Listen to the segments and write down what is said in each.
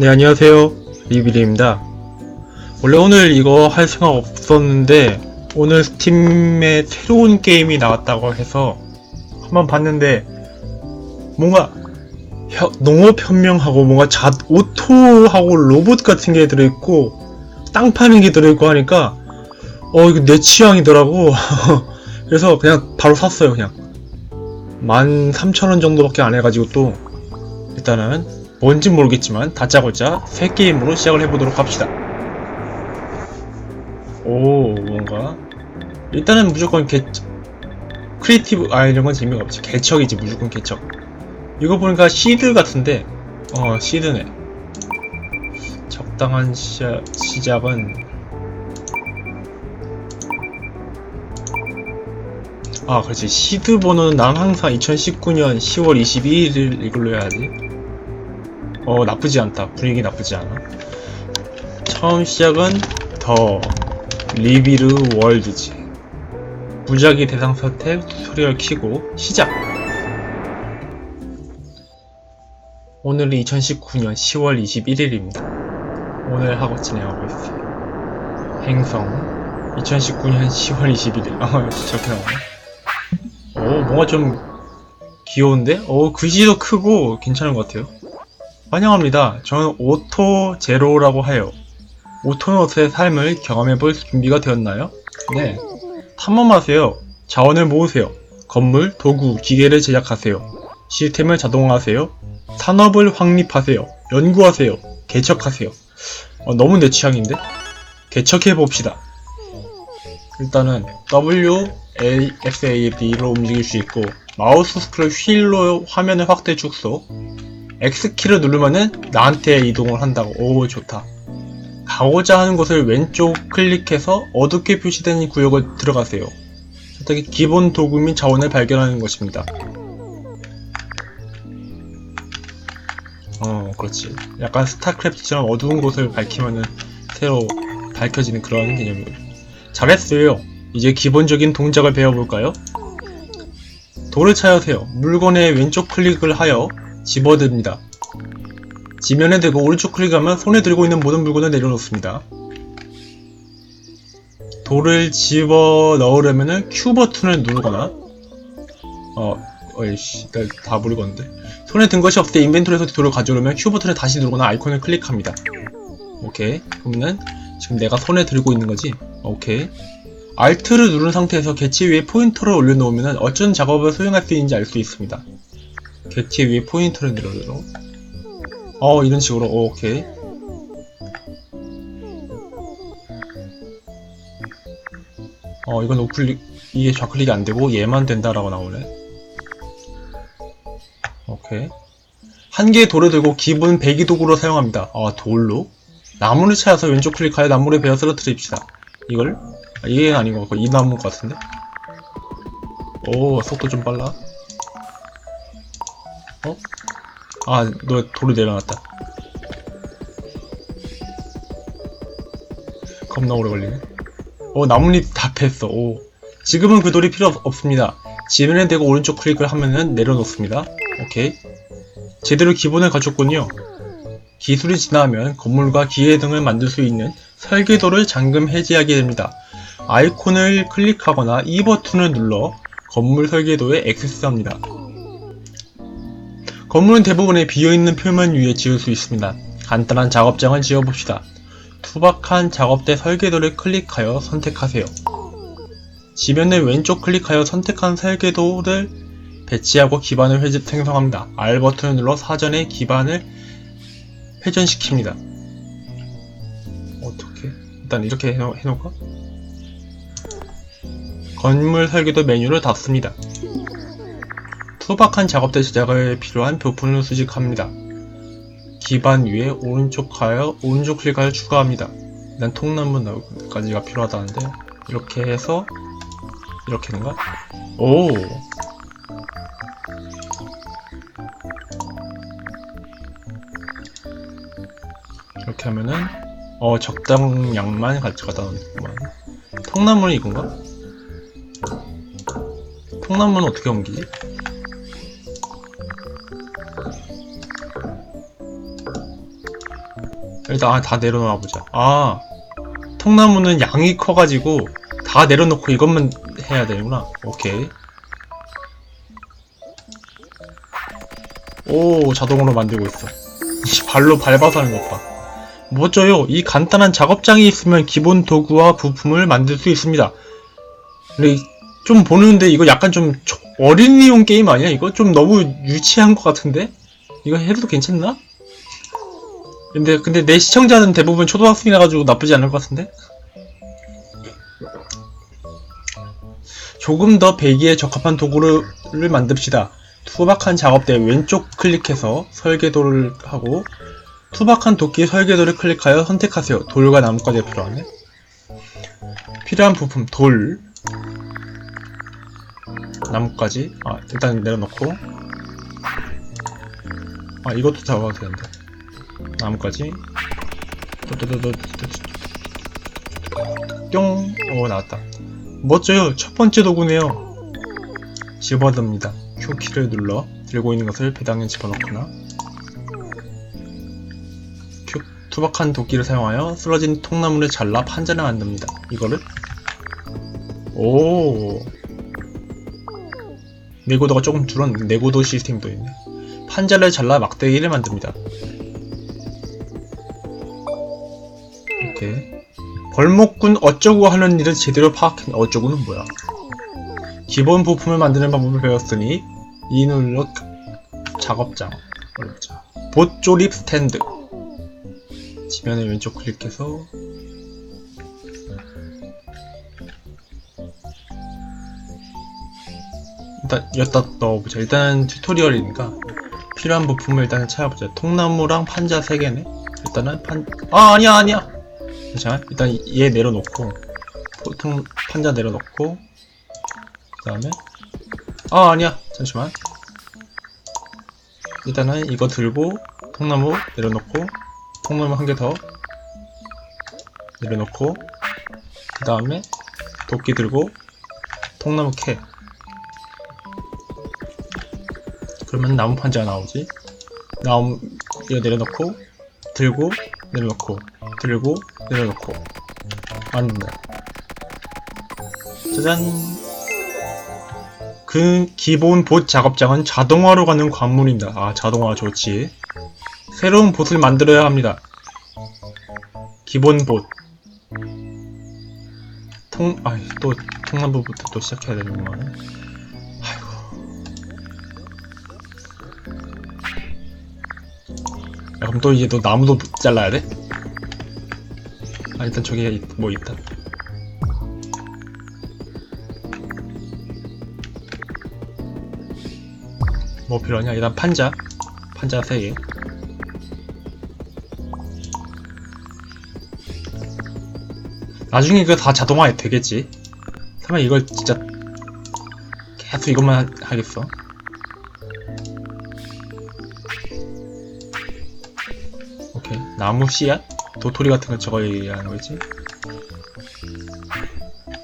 네, 안녕하세요. 리비리입니다. 원래 오늘 이거 할 생각 없었는데, 오늘 스팀에 새로운 게임이 나왔다고 해서 한번 봤는데, 뭔가 혀- 농업 현명하고 뭔가 자, 오토하고 로봇 같은 게 들어있고, 땅 파는 게 들어있고 하니까, 어, 이거 내 취향이더라고. 그래서 그냥 바로 샀어요, 그냥. 13,000원 정도밖에 안 해가지고 또, 일단은 뭔진 모르겠지만 다짜고짜 새 게임으로 시작을 해보도록 합시다. 오 뭔가 일단은 무조건 개 크리에이티브 아 이런 건 재미가 없지 개척이지 무조건 개척. 이거 보니까 시드 같은데 어 시드네. 적당한 시작, 시작은 아 그렇지 시드 번호는 난 항상 2019년 10월 22일 이걸로 해야지. 어 나쁘지 않다. 분위기 나쁘지 않아. 처음 시작은 더 리비르 월드지. 무작위 대상 선택 튜토리얼 키고 시작! 오늘은 2019년 10월 21일입니다. 오늘 하고 진행하고 있어요. 행성. 2019년 10월 21일 아 저렇게 나오네. 오 뭔가 좀 귀여운데? 어 글씨도 크고 괜찮은 것 같아요 환영합니다. 저는 오토 제로라고 해요. 오토노트의 삶을 경험해볼 준비가 되었나요? 네. 탐험하세요. 자원을 모으세요. 건물, 도구, 기계를 제작하세요. 시스템을 자동화하세요. 산업을 확립하세요. 연구하세요. 개척하세요. 어, 너무 내 취향인데? 개척해봅시다. 일단은 W, A, X, A, B로 움직일 수 있고 마우스 스크롤 휠로 화면을 확대 축소 X키를 누르면은 나한테 이동을 한다고. 오, 좋다. 가고자 하는 곳을 왼쪽 클릭해서 어둡게 표시된 구역을 들어가세요. 선택이 기본 도구 및 자원을 발견하는 것입니다. 어, 그렇지. 약간 스타크래프트처럼 어두운 곳을 밝히면은 새로 밝혀지는 그런 개념이에요. 잘했어요. 이제 기본적인 동작을 배워볼까요? 돌을 찾으세요. 물건의 왼쪽 클릭을 하여 집어듭니다. 지면에 대고 오른쪽 클릭하면 손에 들고 있는 모든 물건을 내려놓습니다. 돌을 집어 넣으려면 Q 버튼을 누르거나 어, 어이씨, 나다 모르겠는데. 손에 든 것이 없을 때 인벤토리에서 돌을 가져오려면 Q 버튼을 다시 누르거나 아이콘을 클릭합니다. 오케이. 그러면은 지금 내가 손에 들고 있는 거지? 오케이. Alt를 누른 상태에서 개체 위에 포인터를 올려놓으면 어떤 작업을 수행할 수 있는지 알 수 있습니다. 개체 위에 포인터를 내려줘. 어, 이런 식으로, 어, 오케이. 어, 이건 우클릭, 이게 좌클릭이 안 되고 얘만 된다라고 나오네. 오케이. 한 개의 돌을 들고 기본 배기 도구로 사용합니다. 아, 돌로? 나무를 찾아서 왼쪽 클릭하여 나무를 베어 쓰러뜨립시다. 이걸? 아, 이게 아닌 것 같고, 이 나무 같은데? 오, 속도 좀 빨라. 어? 아, 너 돌을 내려놨다. 겁나 오래 걸리네. 어, 나뭇잎 다 뺐어. 오. 지금은 그 돌이 필요 없- 없습니다. 지면에 대고 오른쪽 클릭을 하면은 내려놓습니다. 오케이. 제대로 기본을 갖췄군요. 기술이 진화하면 건물과 기계 등을 만들 수 있는 설계도를 잠금 해제하게 됩니다. 아이콘을 클릭하거나 E 버튼을 눌러 건물 설계도에 액세스합니다. 건물은 대부분의 비어있는 표면 위에 지을 수 있습니다. 간단한 작업장을 지어봅시다. 투박한 작업대 설계도를 클릭하여 선택하세요. 지면을 왼쪽 클릭하여 선택한 설계도를 배치하고 기반을 회전 생성합니다. R 버튼을 눌러 사전에 기반을 회전시킵니다. 어떻게? 일단 이렇게 해놓, 해놓을까? 건물 설계도 메뉴를 닫습니다. 투박한 작업대 제작에 필요한 부품을 수집합니다. 기반 위에 오른쪽 하여 오른쪽 클릭하여 추가합니다. 일단 통나무까지가 필요하다는데 이렇게 해서 이렇게인가? 오 이렇게 하면은 어 적당량만 갖다 놓는구만 통나무는 이건가? 통나무는 어떻게 옮기지? 일단 아, 다 내려놓아 보자. 아 통나무는 양이 커가지고 다 내려놓고 이것만 해야 되는구나. 오케이. 오 자동으로 만들고 있어. 이 발로 밟아서 하는 것 봐. 멋져요. 이 간단한 작업장이 있으면 기본 도구와 부품을 만들 수 있습니다. 근데 이- 좀 보는데 이거 약간 좀 초- 어린이용 게임 아니야? 이거 좀 너무 유치한 것 같은데? 이거 해도 괜찮나? 근데 근데 내 시청자는 대부분 초등학생이라 가지고 나쁘지 않을 것 같은데? 조금 더 배기에 적합한 도구를 만듭시다. 투박한 작업대 왼쪽 클릭해서 설계도를 하고 투박한 도끼 설계도를 클릭하여 선택하세요. 돌과 나무까지 필요하네. 필요한 부품 돌 나무까지 아 일단 내려놓고 아 이것도 잡아도 되는데 나무까지. 뿅오 나왔다. 멋져요. 첫 번째 도구네요. 집어듭니다. Q 키를 눌러 들고 있는 것을 배당에 집어넣거나. Q 투박한 도끼를 사용하여 쓰러진 통나무를 잘라 판자를 만듭니다. 이거를. 오. 내구도가 조금 줄었는데 내구도 시스템도 있네. 판자를 잘라 막대기를 만듭니다 벌목군 어쩌고 하는 일을 제대로 파악한 어쩌고는 뭐야. 기본 부품을 만드는 방법을 배웠으니 이 눌러 작업장 어렵자. 봇 조립 스탠드. 지면에 왼쪽 클릭해서 일단 여기다 넣어보자. 일단 튜토리얼이니까 필요한 부품을 일단 찾아보자. 통나무랑 판자 3개네. 일단은 판.. 아 아니야 아니야 자 일단 얘 내려놓고 보통 판자 내려놓고 그 다음에 아 아니야. 잠시만. 일단은 이거 들고 통나무 내려놓고 통나무 한 개 더 내려놓고 그 다음에 도끼 들고 통나무 캐. 그러면 나무 판자가 나오지. 나무 이거 내려놓고 들고 내려놓고 들고 내려놓고. 만든다 짜잔. 그 기본 봇 작업장은 자동화로 가는 관문입니다. 아 자동화 좋지. 새로운 봇을 만들어야 합니다. 기본 봇. 통.. 아이 또 통나무부터 또 시작해야 되는구만. 아이고. 야, 그럼 또 이제 너 나무도 잘라야 돼? 아 일단 저기 있- 뭐 있다. 뭐 필요하냐? 일단 판자. 판자 3개. 나중에 이거 다 자동화 되겠지? 설마 이걸 진짜 계속 이것만 하- 하겠어? 오케이. 나무 씨앗? 도토리 같은 거 저거 얘기하는 거지?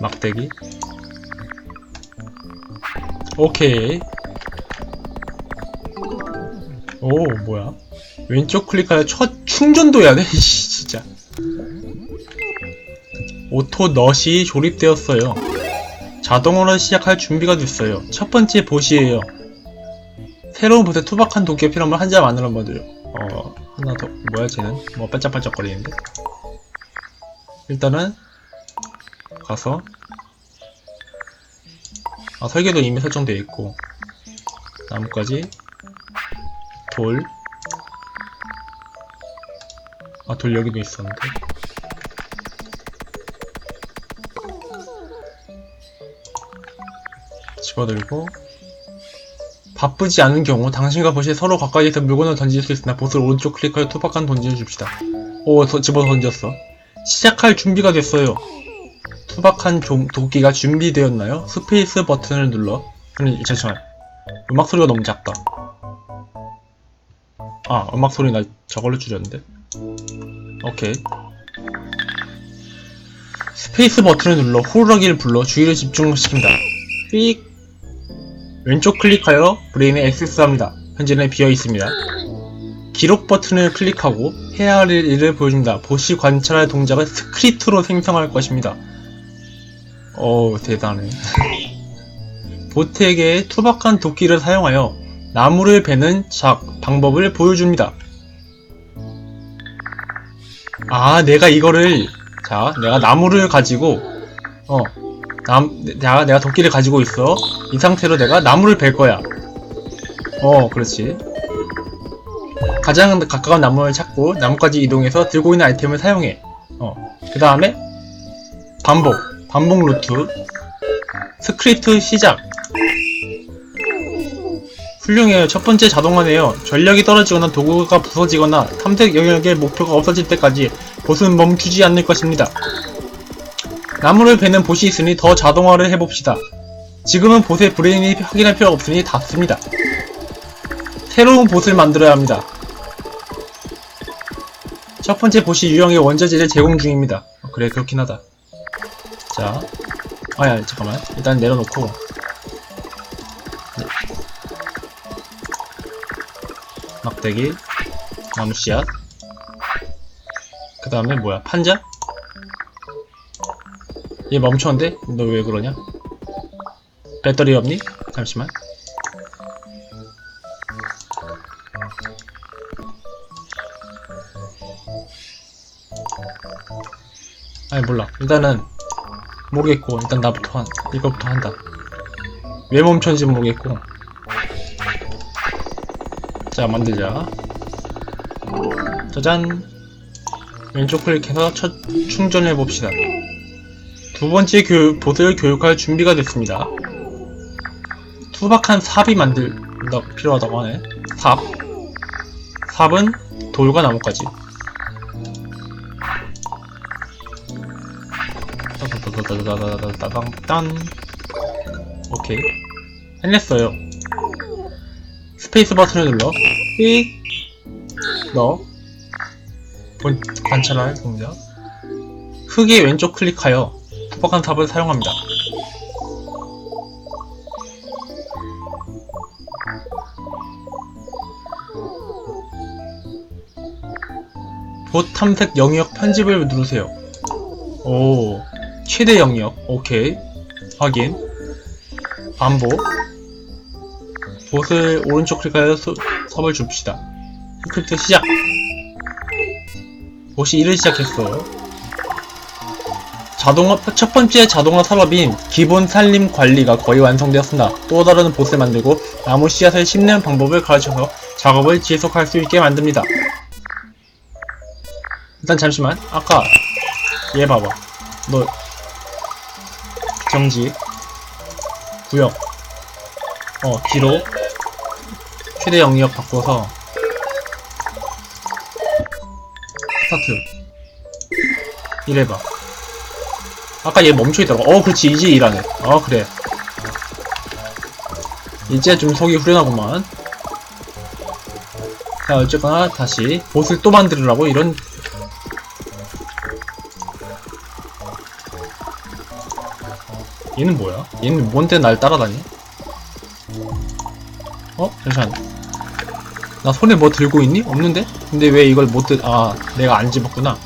막대기? 오케이. 오 뭐야? 왼쪽 클릭하여 첫 충전도 해야 돼? 이씨 진짜. 오토 넛이 조립되었어요. 자동으로 시작할 준비가 됐어요. 첫 번째 보시에요. 새로운 보세 투박한 도끼 필요하면 한자 만들어 봐줘요. 어 하나 더 뭐야 쟤는 뭐 반짝반짝거리는데 일단은 가서 아 설계도 이미 설정되어 있고 나뭇가지 돌 아, 돌 여기도 있었는데. 집어들고. 바쁘지 않은 경우 당신과 보시 서로 가까이에서 물건을 던질 수 있으나 보스를 오른쪽 클릭하여 투박한 던지를 줍시다. 오, 서- 집어 던졌어. 시작할 준비가 됐어요. 투박한 조- 도끼가 준비되었나요? 스페이스 버튼을 눌러. 아니, 잠시만. 음악 소리가 너무 작다. 아, 음악 소리 나 저걸로 줄였는데. 오케이. 스페이스 버튼을 눌러 호루라기를 불러 주의를 집중시킨다. 삑. 왼쪽 클릭하여 브레인에 액세스합니다. 현재는 비어 있습니다. 기록 버튼을 클릭하고 해야 할 일을 보여줍니다. 보시 관찰할 동작을 스크립트로 생성할 것입니다. 어우, 대단해. 보트에게 투박한 도끼를 사용하여 나무를 베는 작, 방법을 보여줍니다. 아, 내가 이거를, 자, 내가 나무를 가지고, 어, 남, 내가, 내가 도끼를 가지고 있어. 이 상태로 내가 나무를 벨 거야. 어, 그렇지. 가장 가까운 나무를 찾고 나무까지 이동해서 들고 있는 아이템을 사용해. 어. 그 다음에 반복. 반복 루트. 스크립트 시작. 훌륭해요. 첫 번째 자동화네요. 전력이 떨어지거나 도구가 부서지거나 탐색 영역의 목표가 없어질 때까지 보스는 멈추지 않을 것입니다. 나무를 베는 보시 있으니 더 자동화를 해봅시다. 지금은 보스의 브레인이 확인할 필요가 없으니 닫습니다. 새로운 보스를 만들어야 합니다. 첫 번째 보시 유형의 원자재를 제공 중입니다. 어, 그래 그렇긴 하다. 자, 아야 잠깐만 일단 내려놓고 네. 막대기, 나무 씨앗, 그 다음에 뭐야 판자? 얘 멈췄는데? 너 왜 그러냐? 배터리 없니? 잠시만. 아니 몰라 일단은 모르겠고 일단 나부터 한 이거부터 한다 왜 멈췄는지 모르겠고 자 만들자 짜잔 왼쪽 클릭해서 첫 충전해 봅시다 두 번째 교육, 보스를 교육할 준비가 됐습니다. 투박한 삽이 만들다 필요하다고 하네. 삽. 삽은 돌과 나무까지. 따다다다다다다다단 오케이. 해냈어요. 스페이스 버튼을 눌러. 삑 넣어 본, 관찰할 동작. 흙의 왼쪽 클릭하여 투박한 탑을 사용합니다. 봇 탐색 영역 편집을 누르세요. 오 최대 영역. 오케이. 확인. 반복. 봇을 오른쪽 클릭하여 수, 섭을 줍시다. 스크립트 시작. 봇이 일을 시작했어요 자동화 첫 번째 자동화 산업인 기본 산림 관리가 거의 완성되었습니다. 또 다른 봇을 만들고 나무 씨앗을 심는 방법을 가르쳐서 작업을 지속할 수 있게 만듭니다. 일단 잠시만. 아까 얘 봐봐. 너 정지 구역 어 뒤로 최대 영역 바꿔서 스타트. 이래봐 아까 얘 멈춰있더라고 어 그렇지 이제 일하네 어 그래 이제 좀 속이 후련하구만 자 어쨌거나 다시 보스를 또 만들으라고 이런 얘는 뭐야? 얘는 뭔데 날 따라다니? 어? 잠시만. 나 손에 뭐 들고 있니? 없는데? 근데 왜 이걸 못 들, 아, 내가 안 집었구나.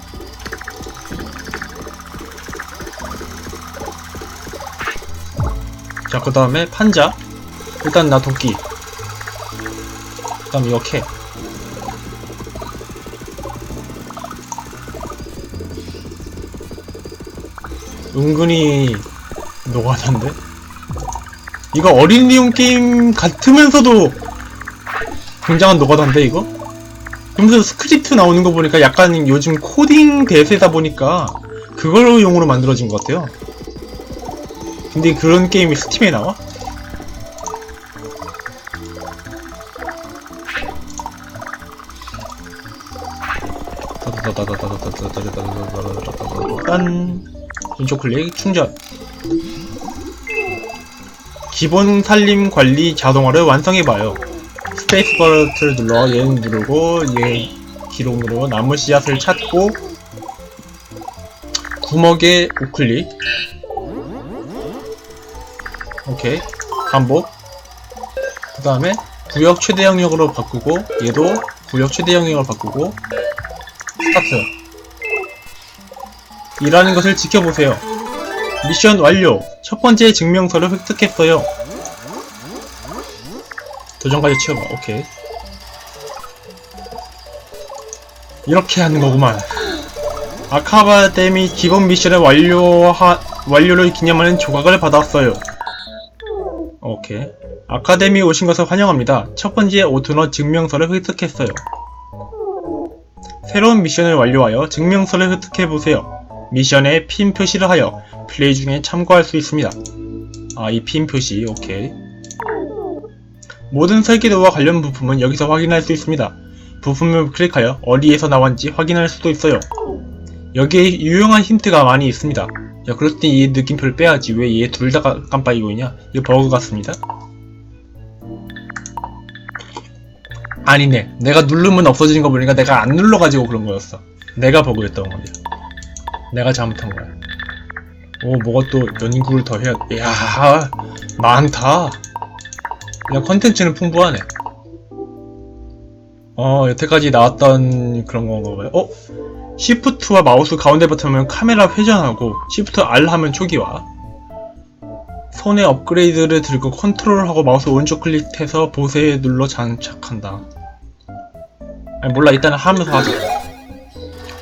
자, 그 다음에 판자. 일단 나 도끼. 그 다음 이거 캐. 은근히 노가다인데? 이거 어린이용 게임 같으면서도 굉장한 노가다인데 이거? 그러면서 스크립트 나오는 거 보니까 약간 요즘 코딩 대세다 보니까 그걸로 용으로 만들어진 것 같아요 근데 그런 게임이 스팀에 나와? 딴 왼쪽 클릭 충전 기본 산림 관리 자동화를 완성해봐요. 스페이스 버튼을 눌러 얘 누르고 얘 기록으로 나무 씨앗을 찾고 구멍에 우클릭 오케이. 반복. 그 다음에 구역 최대 영역으로 바꾸고 얘도 구역 최대 영역을 바꾸고 스타트. 일하는 것을 지켜보세요. 미션 완료. 첫 번째 증명서를 획득했어요. 도전까지 치워봐. 오케이. 이렇게 하는 거구만. 아카바데미 기본 미션을 완료하, 완료를 기념하는 조각을 받았어요 오케이 아카데미 오신 것을 환영합니다. 첫 번째 오토너 증명서를 획득했어요. 새로운 미션을 완료하여 증명서를 획득해보세요. 미션에 핀 표시를 하여 플레이 중에 참고할 수 있습니다. 아, 이 핀 표시, 오케이. 모든 설계도와 관련 부품은 여기서 확인할 수 있습니다. 부품을 클릭하여 어디에서 나왔는지 확인할 수도 있어요. 여기에 유용한 힌트가 많이 있습니다. 야, 때얘 느낌표를 빼야지. 왜 얘 둘 다 깜빡이고 있냐? 이거 버그 같습니다. 아니네. 내가 누르면 없어지는 거 보니까 내가 안 눌러가지고 그런 거였어. 내가 버그였던 겁니다. 내가 잘못한 거야. 오, 뭐가 또 연구를 더 해야, 야 많다. 야, 컨텐츠는 풍부하네. 어, 여태까지 나왔던 그런 건가 봐요. 어? 시프트와 마우스 가운데 버튼을 카메라 회전하고 시프트 R 하면 초기화 손에 업그레이드를 들고 컨트롤하고 마우스 오른쪽 클릭해서 보세에 눌러 장착한다. 아니 몰라. 일단 하면서 하자.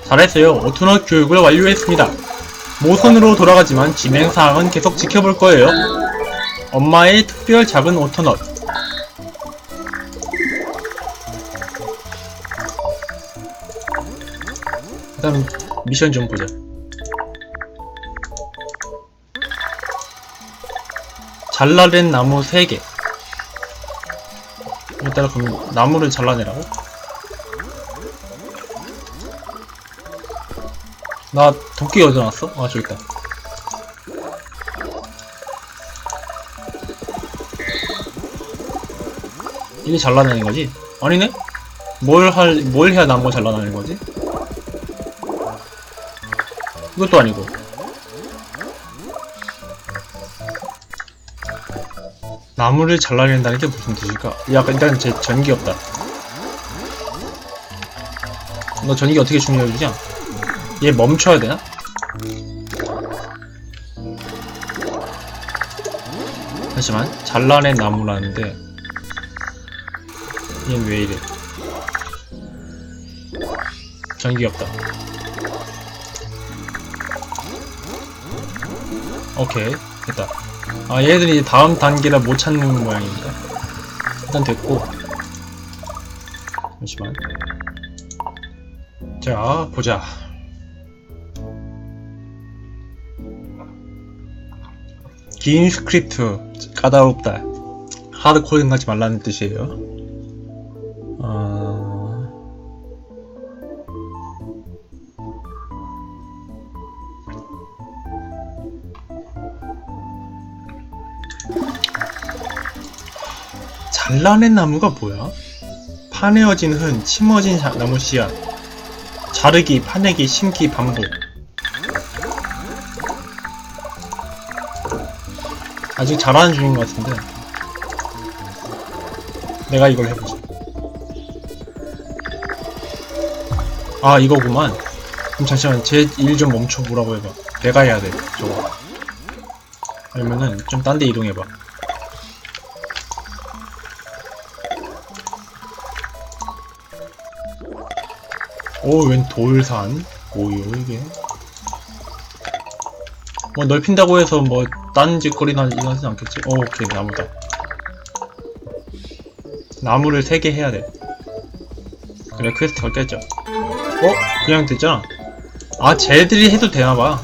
잘했어요. 오토넛 교육을 완료했습니다. 모선으로 돌아가지만 진행사항은 계속 지켜볼 거예요. 엄마의 특별 작은 오토넛 일단 미션 좀 보자. 잘라낸 나무 3개. 일단 그럼 나무를 잘라내라고? 나 도끼 어디 놨어? 아 저기 있다. 이게 잘라내는 거지? 아니네? 뭘 할, 뭘 해야 나무가 잘라내는 거지? 이것도 아니고. 나무를 잘라낸다는 게 무슨 뜻일까? 약간 일단 제 전기 없다. 너 전기 어떻게 충전해주냐? 얘 멈춰야 되나? 잠시만 잘라낸 나무라는데 얘는 왜 이래? 전기 없다. 오케이. 됐다. 아 얘들이 다음 단계를 못 찾는 모양입니다 일단 됐고. 잠시만. 자 보자. 긴 스크립트. 까다롭다. 하드 코딩 하지 말라는 뜻이에요. 어... 잘라낸 나무가 뭐야? 파내어진 흔, 심어진 자- 나무 씨앗, 자르기, 파내기, 심기, 반복. 아직 잘하는 중인 것 같은데. 내가 이걸 해보자. 아, 이거구만. 그럼 잠시만, 제 일 좀 멈춰보라고 해봐. 내가 해야 돼, 저거. 아니면은, 좀 딴 데 이동해봐. 오, 웬 돌산? 뭐요, 이게? 뭐, 넓힌다고 해서 뭐, 딴 짓거리나 일어나진 않겠지? 오, 오케이, 나무다. 나무를 3개 해야 돼. 그래, 퀘스트가 깼죠. 어? 그냥 됐잖아. 아, 쟤들이 해도 되나봐.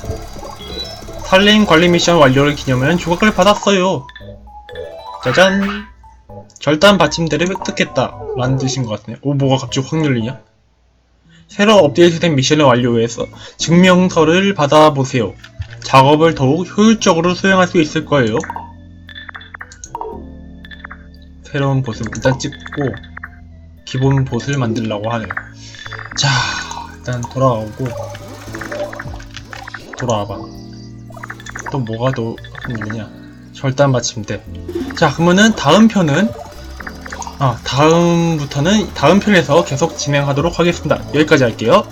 살림 관리 미션 완료를 기념하는 조각을 받았어요. 짜잔! 절단 받침대를 획득했다. 라는 뜻인 것 같네. 오, 뭐가 갑자기 확 열리냐? 새로 업데이트된 미션을 완료해서 증명서를 받아보세요. 작업을 더욱 효율적으로 수행할 수 있을 거예요. 새로운 보스 일단 찍고 기본 보스를 만들려고 하네요. 자, 일단 돌아오고 돌아와봐. 또 뭐가 더 있느냐? 절단 받침대. 자, 그러면은 다음 편은 아, 다음부터는 다음 편에서 계속 진행하도록 하겠습니다. 여기까지 할게요.